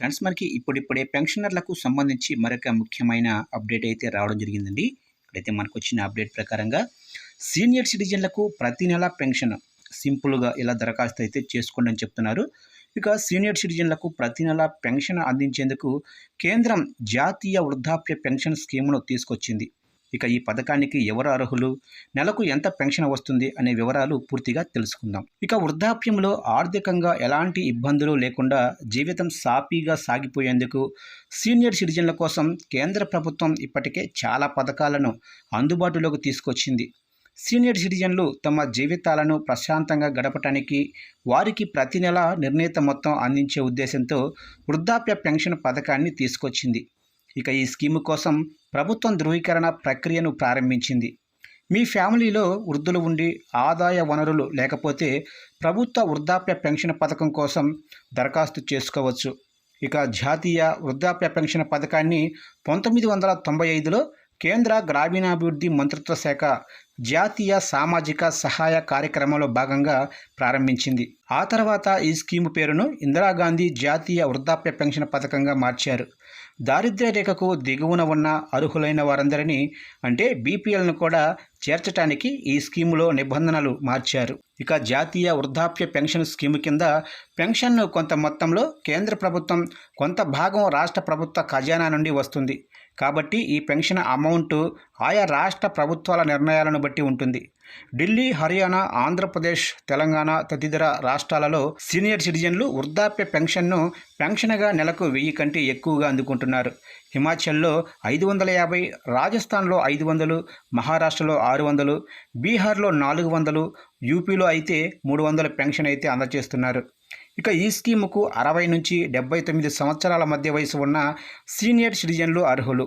Friends మనకి ఇప్పుడిప్పుడే పెన్షనర్లకు సంబంధించి మరొక ముఖ్యమైన అప్డేట్ అయితే రావడం జరిగిందండి. ఇక్కడైతే మనకు వచ్చిన అప్డేట్ ప్రకారంగా సీనియర్ సిటిజన్లకు ప్రతి నెల పెన్షన్ సింపుల్గా ఇలా దరఖాస్తు అయితే చేసుకోండి అని చెప్తున్నారు. ఇక సీనియర్ సిటిజన్లకు ప్రతి నెల పెన్షన్ అందించేందుకు కేంద్రం జాతీయ వృద్ధాప్య పెన్షన్ స్కీమును తీసుకొచ్చింది. ఇక ఈ పథకానికి ఎవరు అర్హులు? నెలకు ఎంత పెన్షన్ వస్తుంది? అనే వివరాలు పూర్తిగా తెలుసుకుందాం. ఇక వృద్ధాప్యంలో ఆర్థికంగా ఎలాంటి ఇబ్బందులు లేకుండా జీవితం సాఫీగా సాగిపోయేందుకు సీనియర్ సిటిజన్ల కోసం కేంద్ర ప్రభుత్వం ఇప్పటికే చాలా పథకాలను అందుబాటులోకి తీసుకొచ్చింది. సీనియర్ సిటిజన్లు తమ జీవితాలను ప్రశాంతంగా గడపటానికి వారికి ప్రతి నెల నిర్ణీత మొత్తం అందించే ఉద్దేశంతో వృద్ధాప్య పెన్షన్ పథకాన్ని తీసుకొచ్చింది. ఇక ఈ స్కీము కోసం ప్రభుత్వం ధృవీకరణ ప్రక్రియను ప్రారంభించింది. మీ ఫ్యామిలీలో వృద్ధులు ఉండి ఆదాయ వనరులు లేకపోతే ప్రభుత్వ వృద్ధాప్య పెన్షన్ పథకం కోసం దరఖాస్తు చేసుకోవచ్చు. ఇక జాతీయ వృద్ధాప్య పెన్షన్ పథకాన్ని పంతొమ్మిది వందల తొంభై ఐదులో కేంద్ర గ్రామీణాభివృద్ధి మంత్రిత్వ శాఖ జాతీయ సామాజిక సహాయ కార్యక్రమంలో భాగంగా ప్రారంభించింది. ఆ తర్వాత ఈ స్కీము పేరును ఇందిరాగాంధీ జాతీయ వృద్ధాప్య పెన్షన్ పథకంగా మార్చారు. దారిద్ర్య రేఖకు దిగువన ఉన్న అర్హులైన వారందరినీ అంటే బీపీఎల్ను కూడా చేర్చడానికి ఈ స్కీములో నిబంధనలు మార్చారు. ఇక జాతీయ వృద్ధాప్య పెన్షన్ స్కీము కింద పెన్షన్ను కొంత మొత్తంలో కేంద్ర ప్రభుత్వం కొంత భాగం రాష్ట్ర ప్రభుత్వ ఖజానా నుండి వస్తుంది. కాబట్టి ఈ పెన్షన్ అమౌంట్ ఆయా రాష్ట్ర ప్రభుత్వాల నిర్ణయాలను బట్టి ఉంటుంది. ఢిల్లీ హర్యానా ఆంధ్రప్రదేశ్ తెలంగాణ తదితర రాష్ట్రాలలో సీనియర్ సిటిజన్లు వృద్ధాప్య పెన్షన్ను పెన్షన్గా నెలకు వెయ్యి కంటే ఎక్కువగా అందుకుంటున్నారు. హిమాచల్లో ఐదు వందల యాభై రాజస్థాన్లో ఐదు వందలు మహారాష్ట్రలో ఆరు వందలు బీహార్లో నాలుగు వందలు యూపీలో అయితే మూడు వందల పెన్షన్ అయితే అందజేస్తున్నారు ఇక ఈ స్కీముకు అరవై నుంచి డెబ్బై తొమ్మిది సంవత్సరాల మధ్య వయసు ఉన్న సీనియర్ సిటిజన్లు అర్హులు.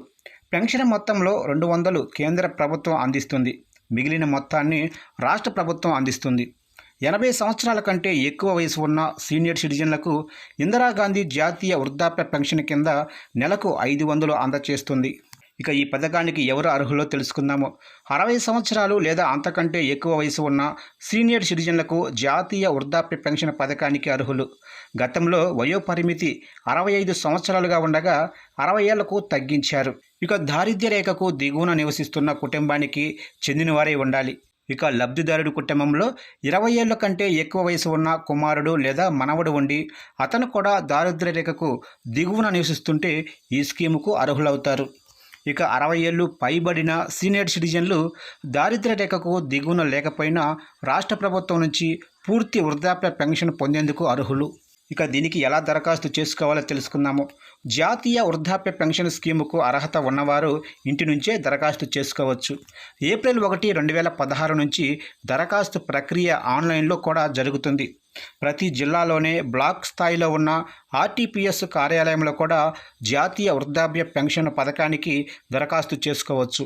పెన్షన్ మొత్తంలో రెండు వందలు కేంద్ర ప్రభుత్వం అందిస్తుంది. మిగిలిన మొత్తాన్ని రాష్ట్ర ప్రభుత్వం అందిస్తుంది. ఎనభై సంవత్సరాల కంటే ఎక్కువ వయసు ఉన్న సీనియర్ సిటిజన్లకు ఇందిరాగాంధీ జాతీయ వృద్ధాప్య పెన్షన్ కింద నెలకు ఐదు వందలు అందచేస్తుంది. ఇక ఈ పథకానికి ఎవరు అర్హులో తెలుసుకుందాము. అరవై సంవత్సరాలు లేదా అంతకంటే ఎక్కువ వయసు ఉన్న సీనియర్ సిటిజన్లకు జాతీయ వృద్ధాప్య పెన్షన్ పథకానికి అర్హులు. గతంలో వయోపరిమితి అరవై ఐదు సంవత్సరాలుగా ఉండగా అరవై ఏళ్ళకు తగ్గించారు. ఇక దారిద్ర్య రేఖకు దిగువన నివసిస్తున్న కుటుంబానికి చెందినవారే ఉండాలి. ఇక లబ్ధిదారుడి కుటుంబంలో ఇరవై ఏళ్ళ కంటే ఎక్కువ వయసు ఉన్న కుమారుడు లేదా మనవడు ఉండి అతను కూడా దారిద్ర్య రేఖకు దిగువన నివసిస్తుంటే ఈ స్కీముకు అర్హులవుతారు. ఇక అరవై ఏళ్ళు పైబడిన సీనియర్ సిటిజన్లు దారిద్ర్య రేఖకు దిగువన లేకపోయినా రాష్ట్ర ప్రభుత్వం నుంచి పూర్తి వృద్ధాప్య పెన్షన్ పొందేందుకు అర్హులు. ఇక దీనికి ఎలా దరఖాస్తు చేసుకోవాలో తెలుసుకుందాము. జాతీయ వృద్ధాప్య పెన్షన్ స్కీముకు అర్హత ఉన్నవారు ఇంటి నుంచే దరఖాస్తు చేసుకోవచ్చు. ఏప్రిల్ ఒకటి రెండు వేల పదహారు నుంచి దరఖాస్తు ప్రక్రియ ఆన్లైన్లో కూడా జరుగుతుంది. ప్రతి జిల్లాలోనే బ్లాక్ స్థాయిలో ఉన్న ఆర్టీపీఎస్ కార్యాలయంలో కూడా జాతీయ వృద్ధాప్య పెన్షన్ పథకానికి దరఖాస్తు చేసుకోవచ్చు.